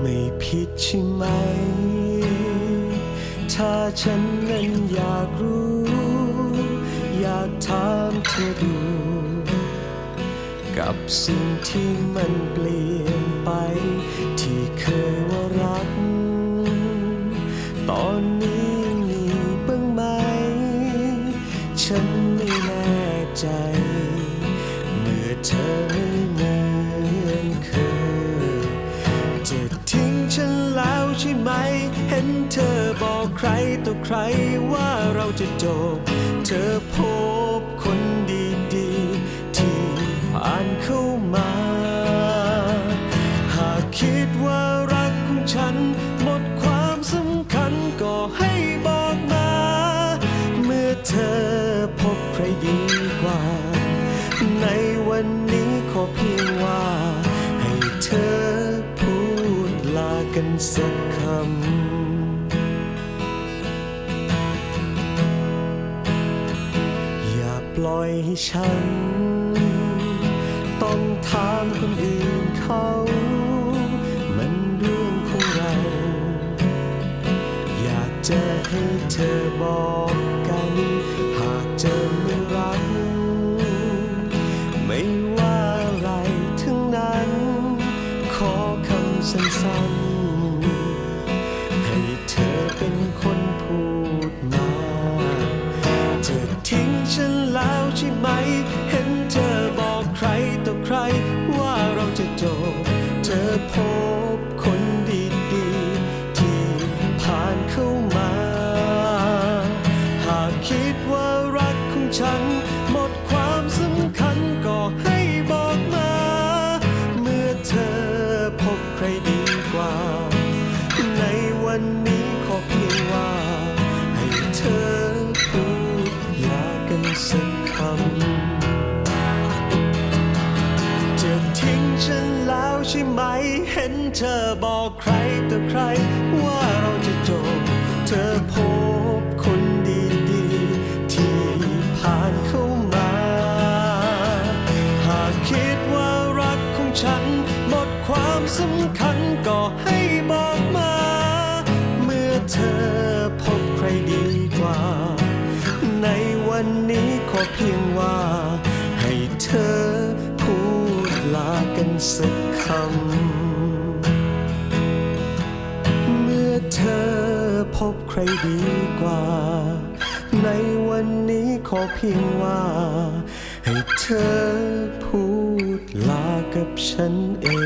ไม่ผิดใช่ไหม ถ้าฉันนั้นอยากรู้ อยากถามเธอดู กับสิ่งที่มันเปลี่ยนไป ที่เคยว่ารัก ตอนนี้มีบ้างไหม ฉันไม่แน่ใจ เมื่อเธอ บอกใครต่อใครว่าเราจะจบ เธอพบคนดีๆ ที่ผ่านเข้ามา หากคิดว่ารักของฉัน หมดความสำคัญก็ให้บอกมา เมื่อเธอพบใครดีกว่า ในวันนี้ขอเพียงว่า ให้เธอพูดลากันสักคำ ล่อยให้ฉัน ต้องถามคนอื่นเขา มันเรื่องของเรา อยากจะให้เธอบอกกัน หากเจอไม่รัก ไม่ว่าอะไรทั้งนั้น ขอคำสั้นๆ แล้วใช่ไหม เห็นเธอบอกใครต่อใคร ว่าเราจะจบ เธอพบคนดีๆ ที่ผ่านเข้ามา หากคิดว่ารักของฉัน หมดความสำคัญก็ให้บอกมา เมื่อเธอพบใครดีกว่า ในวันนี้ขอเพียงว่า ให้เธอพูดลากันสัก คำจะทิ้งฉันแล้วใช่ไหม เห็นเธอบอกใครต่อใคร ว่าเราจะจบ เธอพบคนดีๆ ที่ผ่านเข้ามา หากคิดว่ารักของฉัน หมดความสำคัญก็ให้บอกมา เมื่อเธอพบใครดีกว่าใน วันนี้ขอเพียงว่า ให้เธอพูดลากันสักคำ เมื่อเธอพบใครดีกว่า ในวันนี้ขอเพียงว่า ให้เธอพูดลากับฉันเอง